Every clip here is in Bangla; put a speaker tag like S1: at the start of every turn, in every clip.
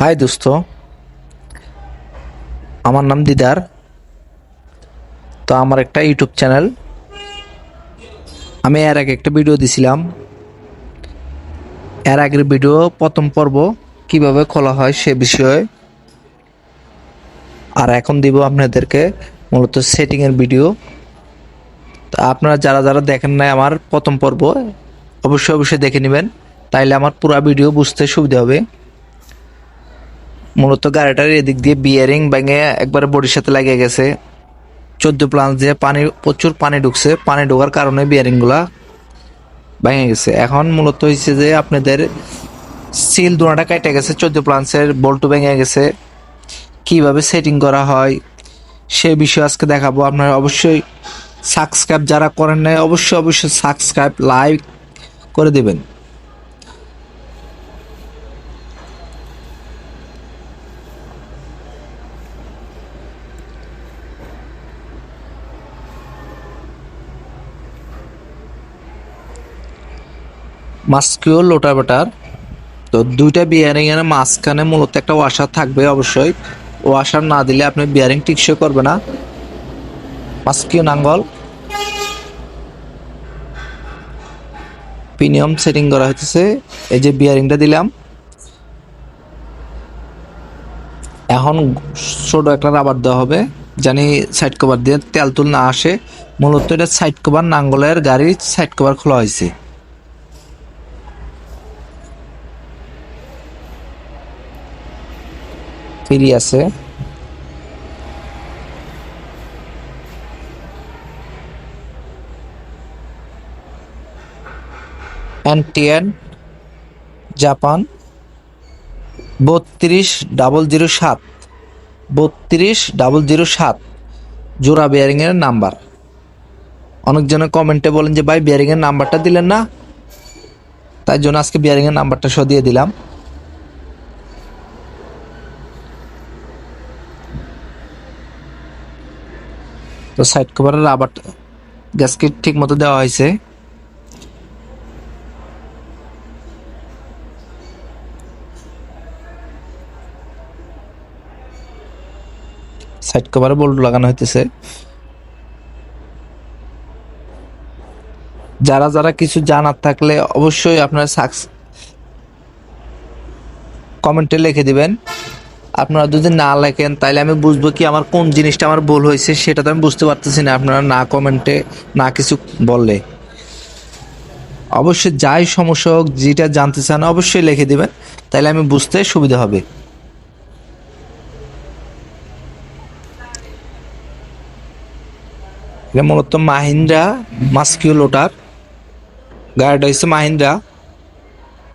S1: হাই দোস্ত, আমার নাম দিদার। তো আমার একটা ইউটিউব চ্যানেল। আমি এর আগে একটা ভিডিও দিছিলাম। এর আগের ভিডিও প্রথম পর্ব কীভাবে খোলা হয় সে বিষয়ে। আর এখন দিব আপনাদেরকে মূলত সেটিংয়ের ভিডিও। তা আপনারা যারা যারা দেখেন নাই আমার প্রথম পর্ব, অবশ্যই অবশ্যই দেখে নেবেন। তাইলে আমার পুরো ভিডিও বুঝতে সুবিধা হবে। মূলত গাড়িটার এদিক দিয়ে বিয়ারিং ভেঙে একবারে বডির সাথে লাগিয়ে গেছে। চোদ্দ প্লান্স দিয়ে পানি, প্রচুর পানি ঢুকছে। পানি ঢোকার কারণে বিয়ারিংগুলা ভেঙে গেছে। এখন মূলত হয়েছে যে আপনাদের সিল দোনাটা কেটে গেছে। চোদ্দ প্লান্সের বল্টু ভেঙে গেছে। কীভাবে সেটিং করা হয়, সে বিষয়ে আজকে দেখাবো। আপনারা অবশ্যই সাবস্ক্রাইব যারা করেন নাই, অবশ্যই অবশ্যই সাবস্ক্রাইব লাইক করে দেবেন। মাস্কিও লোটাবেটার তো দুইটা বিয়ারিং এর মাঝখানে মূলত একটা ওয়াশার থাকবে অবশ্যই। ওয়াশার না দিলে আপনি বিয়ারিং টিকসই করবে না। মাস্কিও নাঙ্গল প্রিমিয়াম সেটিং করা হইতেছে। এই যে বিয়ারিংটা দিলাম। এখন ছোট একটা রাবার দেওয়া হবে। জানি সাইড কভার দিয়ে তেল তুল না আসে। মূলত এটা সাইড কভার নাঙ্গলের গাড়ির সাইড কভার খোলা হয়েছে ফ্রি আছে। এনটিএন, জাপান, বত্রিশ, ডাবল জিরো সাত, বত্রিশ, ডাবল জিরো সাত, জোড়া বিয়ারিংয়ের নাম্বার। অনেকজনে কমেন্টে বলেন যে, ভাই বিয়ারিংয়ের নাম্বারটা দিলেন না? তাই জন্য আজকে বিয়ারিংয়ের নাম্বারটা সহ দিয়ে দিলাম। তো সাইড কভারের রাবার গ্যাসকেট ঠিক মতো দেওয়া হয়েছে। সাইড কভারে বোল্ট লাগানো হইতেছে। যারা যারা কিছু জানার থাকলে অবশ্যই আপনারা সাকস কমেন্টে লিখে দিবেন। আপনারা যদি না লেখেন তাহলে আমি বুঝব কি আমার কোন জিনিসটা আমার ভুল হয়েছে, সেটা তো আমি বুঝতে পারতেছি না। আপনারা না কমেন্টে না কিছু বললে। অবশ্যই যাই সমস্যা হোক, যেটা জানতে চান অবশ্যই লিখে দিবেন তাহলে আমি বুঝতে সুবিধা হবে। এটা মূলত মাহিন্দ্রা মাস্কিউ লোটার গাড়িটা হচ্ছে মাহিন্দ্রা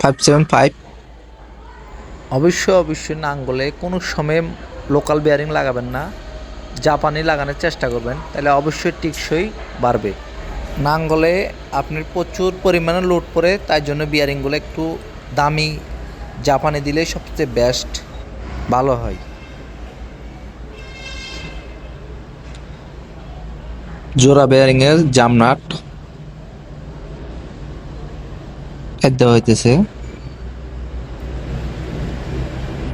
S1: ফাইভ সেভেন ফাইভ। অবশ্যই অবশ্যই নাঙ্গলে কোনো সময় লোকাল বিয়ারিং লাগাবেন না, জাপানি লাগানোর চেষ্টা করবেন, তাহলে অবশ্যই টিকসই বাড়বে। নাঙ্গলে আপনি প্রচুর পরিমাণে লোড পড়ে, তাই জন্য বিয়ারিংগুলো একটু দামি জাপানি দিলে সবচেয়ে বেস্ট ভালো হয়। জোড়া বেয়ারিংয়ের জামনাট। দেওয়া হইতেছে।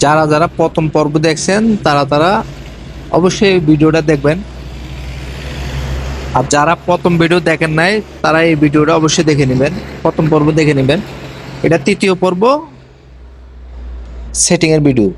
S1: যারা যারা প্রথম পর্ব দেখছেন, তারা তারা অবশ্যই ভিডিওটা দেখবেন। আর যারা প্রথম ভিডিও দেখেন নাই, তারা এই ভিডিওটা অবশ্যই দেখে নেবেন। প্রথম পর্ব দেখে নেবেন। এটা তৃতীয় পর্ব সেটিংয়ের ভিডিও